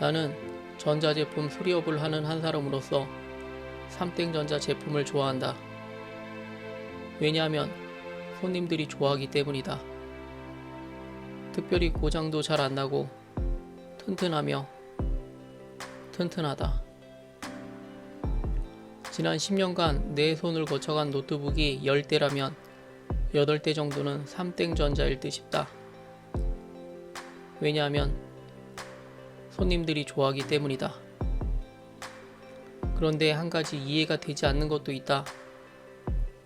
나는 전자제품 수리업을 하는 한 사람으로서 삼땡전자 제품을 좋아한다. 왜냐하면 손님들이 좋아하기 때문이다. 특별히 고장도 잘 안 나고 튼튼하며 튼튼하다. 지난 10년간 내 손을 거쳐간 노트북이 10대라면 8대 정도는 삼땡전자일 듯 싶다. 왜냐하면 손님들이 좋아하기 때문이다. 그런데 한 가지 이해가 되지 않는 것도 있다.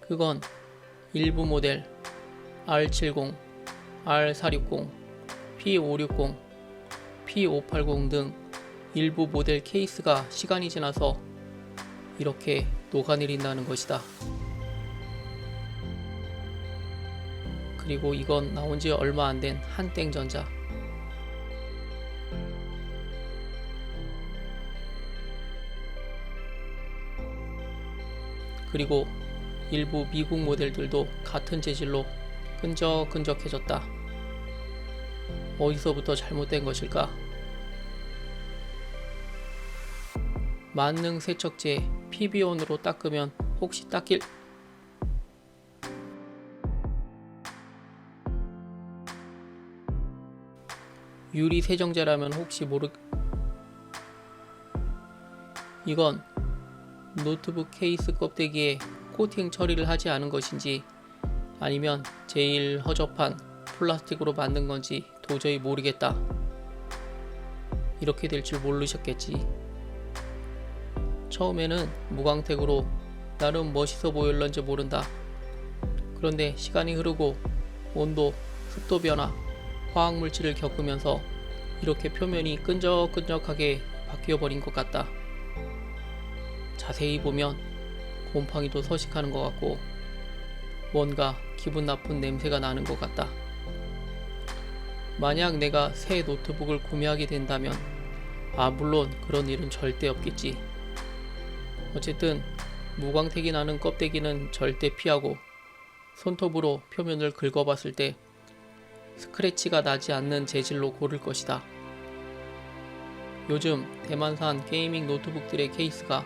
그건 일부 모델 R70, R460, P560, P580 등 일부 모델 케이스가 시간이 지나서 이렇게 녹아내린다는 것이다. 그리고 이건 나온 지 얼마 안 된 한땡전자. 그리고 일부 미국 모델들도 같은 재질로 끈적끈적해졌다. 어디서부터 잘못된 것일까? 만능 세척제 PB온으로 닦으면 혹시 닦일 유리 세정제라면 혹시 모르 이건 노트북 케이스 껍데기에 코팅 처리를 하지 않은 것인지 아니면 제일 허접한 플라스틱으로 만든 건지 도저히 모르겠다. 이렇게 될 줄 모르셨겠지. 처음에는 무광택으로 나름 멋있어 보일런지 모른다. 그런데 시간이 흐르고 온도, 습도 변화, 화학 물질을 겪으면서 이렇게 표면이 끈적끈적하게 바뀌어 버린 것 같다. 자세히 보면 곰팡이도 서식하는 것 같고 뭔가 기분 나쁜 냄새가 나는 것 같다. 만약 내가 새 노트북을 구매하게 된다면 아 물론 그런 일은 절대 없겠지. 어쨌든 무광택이 나는 껍데기는 절대 피하고 손톱으로 표면을 긁어봤을 때 스크래치가 나지 않는 재질로 고를 것이다. 요즘 대만산 게이밍 노트북들의 케이스가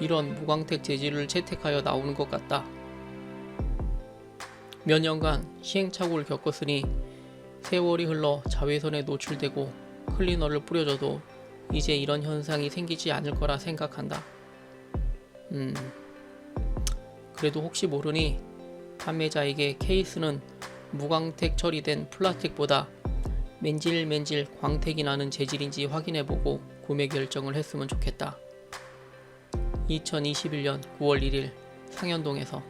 이런 무광택 재질을 채택하여 나오는 것 같다. 몇 년간 시행착오를 겪었으니 세월이 흘러 자외선에 노출되고 클리너를 뿌려줘도 이제 이런 현상이 생기지 않을 거라 생각한다. 음, 그래도 혹시 모르니 판매자에게 케이스는 무광택 처리된 플라스틱보다 맨질맨질 광택이 나는 재질인지 확인해보고 구매 결정을 했으면 좋겠다. 2021년 9월 1일 상현동에서